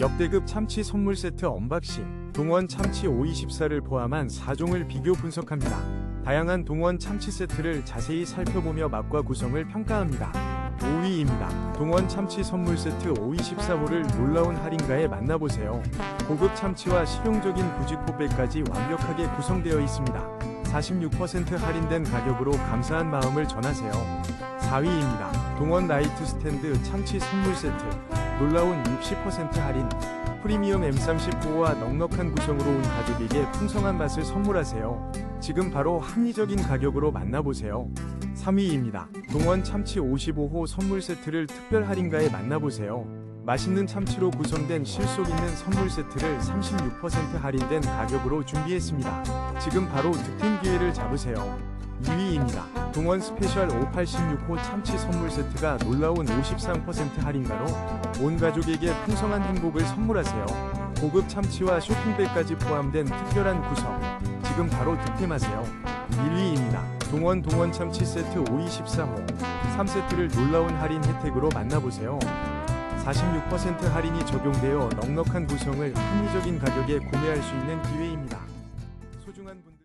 역대급 참치 선물 세트 언박싱 동원 참치 524를 포함한 4종을 비교 분석합니다. 다양한 동원 참치 세트를 자세히 살펴보며 맛과 구성을 평가합니다. 5위입니다. 동원 참치 선물 세트 524호를 놀라운 할인가에 만나보세요. 고급 참치와 실용적인 부직포백까지 완벽하게 구성되어 있습니다. 46% 할인된 가격으로 감사한 마음을 전하세요. 4위입니다. 동원 라이트 스탠드 참치 선물 세트 놀라운 60% 할인 프리미엄 M34와 넉넉한 구성으로 온 가족에게 풍성한 맛을 선물하세요. 지금 바로 합리적인 가격으로 만나보세요. 3위입니다. 동원 참치 55호 선물 세트를 특별 할인가에 만나보세요. 맛있는 참치로 구성된 실속 있는 선물 세트를 36% 할인된 가격으로 준비했습니다. 지금 바로 득템 기회를 잡으세요. 2위입니다. 동원 스페셜 586호 참치 선물 세트가 놀라운 53% 할인가로 온 가족에게 풍성한 행복을 선물하세요. 고급 참치와 쇼핑백까지 포함된 특별한 구성. 지금 바로 득템하세요. 1위입니다. 동원 동원 참치 세트 524호 3세트를 놀라운 할인 혜택으로 만나보세요. 46% 할인이 적용되어 넉넉한 구성을 합리적인 가격에 구매할 수 있는 기회입니다. 소중한 분